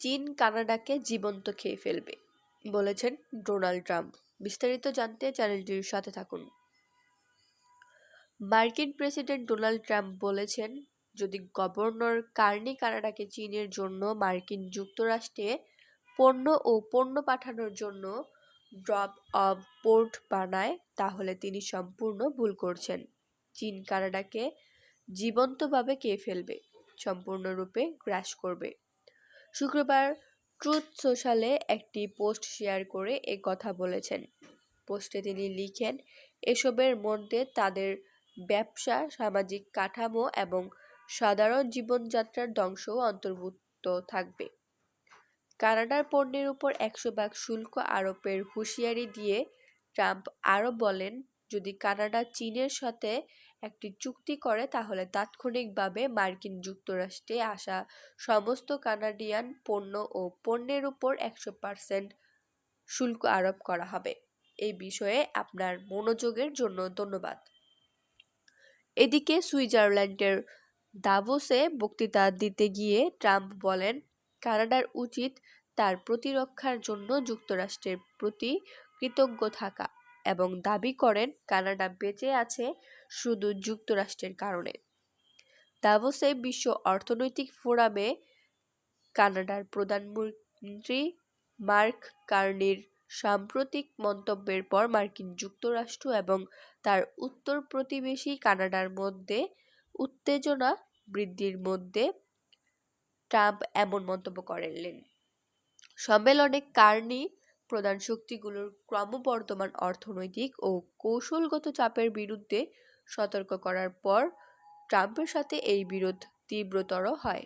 চীন কানাডাকে জীবন্ত খেয়ে ফেলবে, বলেছেন ডোনাল্ড ট্রাম্প। বিস্তারিত জানতে চ্যানেলটির সাথে থাকুন। মার্কিন প্রেসিডেন্ট ডোনাল্ড ট্রাম্প বলেছেন, যদি গভর্নর কার্নি কানাডাকে চীনের জন্য মার্কিন যুক্তরাষ্ট্রে পণ্য ও পণ্য পাঠানোর জন্য ড্রপ অফ পোর্ট বানায়, তাহলে তিনি সম্পূর্ণ ভুল করছেন। চীন কানাডাকে জীবন্তভাবে কে ফেলবে, সম্পূর্ণরূপে গ্রাস করবে। শুক্রবার ট্রুথ সোশ্যালে একটি পোস্ট শেয়ার করে এ কথা বলেছেন। পোস্টে তিনি লিখেন, এসবের মধ্যে তাদের ব্যবসা, সামাজিক কাঠামো এবং সাধারণ জীবনযাত্রার ধ্বংসও অন্তর্ভুক্ত থাকবে। কানাডার পণ্যের উপর একশো ভাগ শুল্ক আরোপের হুঁশিয়ারি দিয়ে ট্রাম্প আরও বলেন যদি কানাডা চীনের সাথে একটি চুক্তি করে, তাহলে তাৎক্ষণিকভাবে মার্কিন যুক্তরাষ্ট্রে আসা সমস্ত কানাডিয়ান পণ্য ও পণ্যের উপর একশো পার্সেন্ট শুল্ক আরোপ করা হবে। এই বিষয়ে আপনার মনোযোগের জন্য ধন্যবাদ। এদিকে সুইজারল্যান্ডের দাভোসে বক্তৃতা দিতে গিয়ে ট্রাম্প বলেন, কানাডার উচিত তার প্রতিরক্ষার জন্য যুক্তরাষ্ট্রের প্রতি কৃতজ্ঞ থাকা। এবং দাবি করেন কানাডা বেঁচে আছে শুধু যুক্তরাষ্ট্রের কারণে। দাভোসে বিশ্ব অর্থনৈতিক ফোরামে কানাডার প্রধানমন্ত্রী মার্ক কার্নির সাম্প্রতিক মন্তব্যের পর মার্কিন যুক্তরাষ্ট্র এবং তার উত্তর প্রতিবেশী কানাডার মধ্যে উত্তেজনা বৃদ্ধির মধ্যে ট্রাম্প এমন মন্তব্য করলেন সম্মেলনে কার্নি প্রধান শক্তিগুলোর ক্রমবর্ধমান অর্থনৈতিক ও কৌশলগত চাপের বিরুদ্ধে সতর্ক করার পর, ট্রাম্পের সাথে এই বিরোধ তীব্রতর হয়।